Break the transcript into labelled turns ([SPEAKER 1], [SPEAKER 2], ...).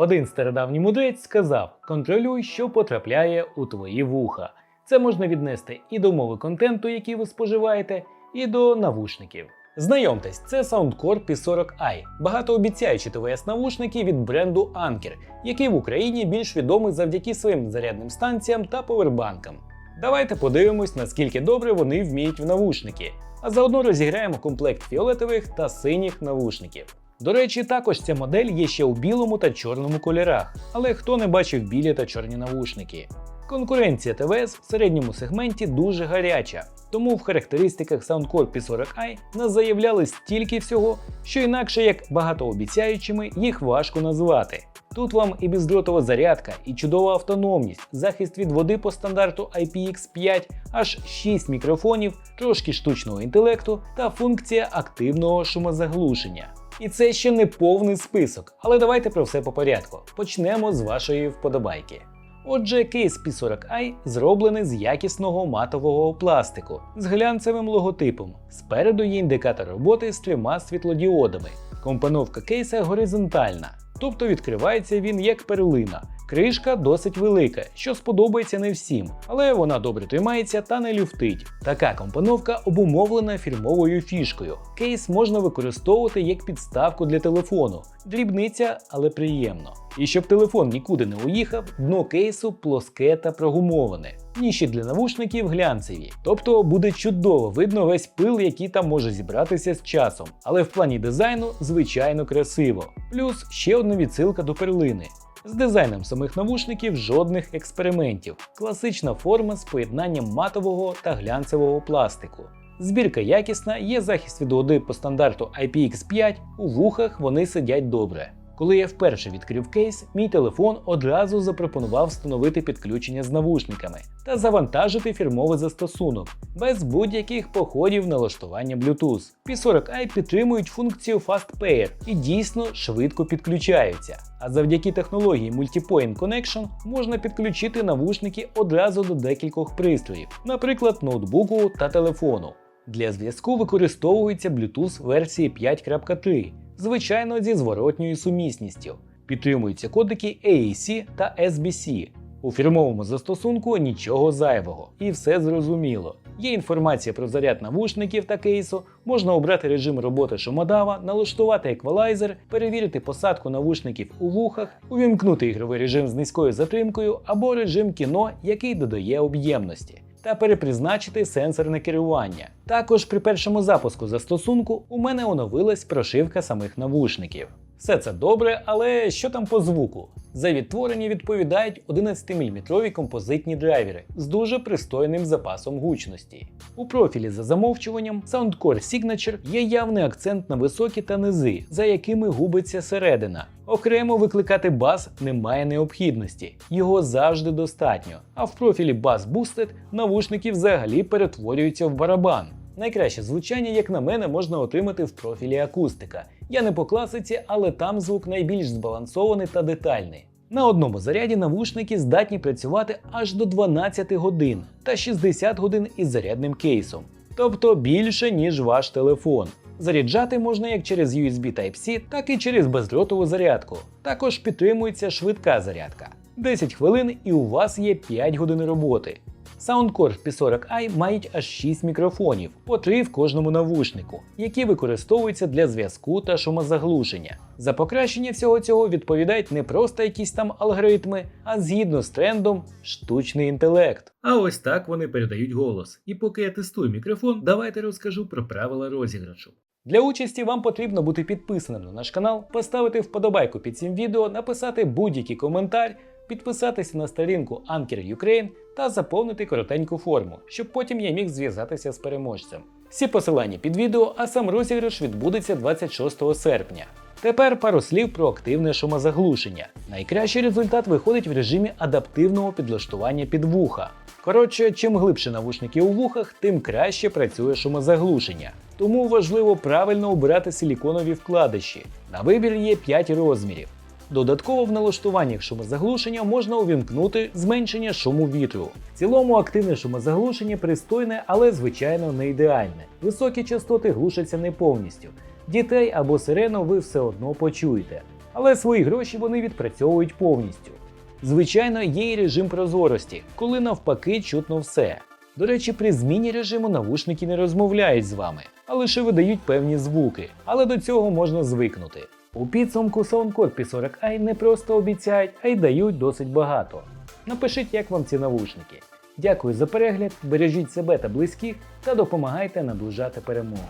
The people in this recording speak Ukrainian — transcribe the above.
[SPEAKER 1] Один стародавній мудрець сказав: контролюй, що потрапляє у твої вуха. Це можна віднести і до мови контенту, який ви споживаєте, і до навушників. Знайомтесь, це Soundcore P40i, багатообіцяючі ТВС-навушники від бренду Anker, який в Україні більш відомий завдяки своїм зарядним станціям та повербанкам. Давайте подивимось, наскільки добре вони вміють в навушники, а заодно розіграємо комплект фіолетових та синіх навушників. До речі, також ця модель є ще у білому та чорному кольорах, але хто не бачив білі та чорні навушники? Конкуренція ТВС в середньому сегменті дуже гаряча, тому в характеристиках Soundcore P40i нас заявляли стільки всього, що інакше як багатообіцяючими їх важко назвати. Тут вам і бездротова зарядка, і чудова автономність, захист від води по стандарту IPX5, аж 6 мікрофонів, трошки штучного інтелекту та функція активного шумозаглушення. І це ще не повний список, але давайте про все по порядку. Почнемо з вашої вподобайки. Отже, кейс P40i зроблений з якісного матового пластику з глянцевим логотипом. Спереду є індикатор роботи з трьома світлодіодами. Компоновка кейса горизонтальна, тобто відкривається він як перлина. Кришка досить велика, що сподобається не всім, але вона добре тримається та не люфтить. Така компоновка обумовлена фірмовою фішкою. Кейс можна використовувати як підставку для телефону. Дрібниця, але приємно. І щоб телефон нікуди не уїхав, дно кейсу плоске та прогумоване. Ніші для навушників глянцеві, тобто буде чудово видно весь пил, який там може зібратися з часом. Але в плані дизайну звичайно красиво. Плюс ще одна відсилка до перлини. З дизайном самих навушників жодних експериментів. Класична форма з поєднанням матового та глянцевого пластику. Збірка якісна, є захист від води по стандарту IPX5, у вухах вони сидять добре. Коли я вперше відкрив кейс, мій телефон одразу запропонував встановити підключення з навушниками та завантажити фірмовий застосунок без будь-яких походів налаштування Bluetooth. P40i підтримують функцію Fast Pair і дійсно швидко підключаються. А завдяки технології Multipoint Connection можна підключити навушники одразу до декількох пристроїв, наприклад, ноутбуку та телефону. Для зв'язку використовується Bluetooth версії 5.3, звичайно зі зворотньою сумісністю. Підтримуються кодики AAC та SBC. У фірмовому застосунку нічого зайвого, і все зрозуміло. Є інформація про заряд навушників та кейсу, можна обрати режим роботи шумодава, налаштувати еквалайзер, перевірити посадку навушників у вухах, увімкнути ігровий режим з низькою затримкою або режим кіно, який додає об'ємності. Та перепризначити сенсорне керування. Також при першому запуску застосунку у мене оновилась прошивка самих навушників. Все це добре, але що там по звуку? За відтворення відповідають 11-мм композитні драйвери з дуже пристойним запасом гучності. У профілі за замовчуванням Soundcore Signature є явний акцент на високі та низи, за якими губиться середина. Окремо викликати бас немає необхідності, його завжди достатньо. А в профілі Bass Boosted навушники взагалі перетворюються в барабан. Найкраще звучання, як на мене, можна отримати в профілі акустика. Я не по класиці, але там звук найбільш збалансований та детальний. На одному заряді навушники здатні працювати аж до 12 годин та 60 годин із зарядним кейсом, тобто більше, ніж ваш телефон. Заряджати можна як через USB Type-C, так і через бездротову зарядку. Також підтримується швидка зарядка. 10 хвилин і у вас є 5 годин роботи. Soundcore P40i мають аж 6 мікрофонів, по 3 в кожному навушнику, які використовуються для зв'язку та шумозаглушення. За покращення всього цього відповідають не просто якісь там алгоритми, а згідно з трендом штучний інтелект. А ось так вони передають голос. І поки я тестую мікрофон, давайте розкажу про правила розіграшу. Для участі вам потрібно бути підписаним на наш канал, поставити вподобайку під цим відео, написати будь-який коментар, підписатися на сторінку Anker Ukraine та заповнити коротеньку форму, щоб потім я міг зв'язатися з переможцем. Всі посилання під відео, а сам розіграш відбудеться 26 серпня. Тепер пару слів про активне шумозаглушення. Найкращий результат виходить в режимі адаптивного підлаштування під вуха. Коротше, чим глибше навушники у вухах, тим краще працює шумозаглушення. Тому важливо правильно обирати силіконові вкладиші. На вибір є 5 розмірів. Додатково в налаштуваннях шумозаглушення можна увімкнути зменшення шуму вітру. В цілому активне шумозаглушення пристойне, але звичайно не ідеальне. Високі частоти глушаться не повністю. Дітей або сирену ви все одно почуєте. Але свої гроші вони відпрацьовують повністю. Звичайно, є і режим прозорості, коли навпаки чутно все. До речі, при зміні режиму навушники не розмовляють з вами, а лише видають певні звуки, але до цього можна звикнути. У підсумку Soundcore P40i не просто обіцяють, а й дають досить багато. Напишіть, як вам ці навушники. Дякую за перегляд, бережіть себе та близьких та допомагайте наближати перемогу.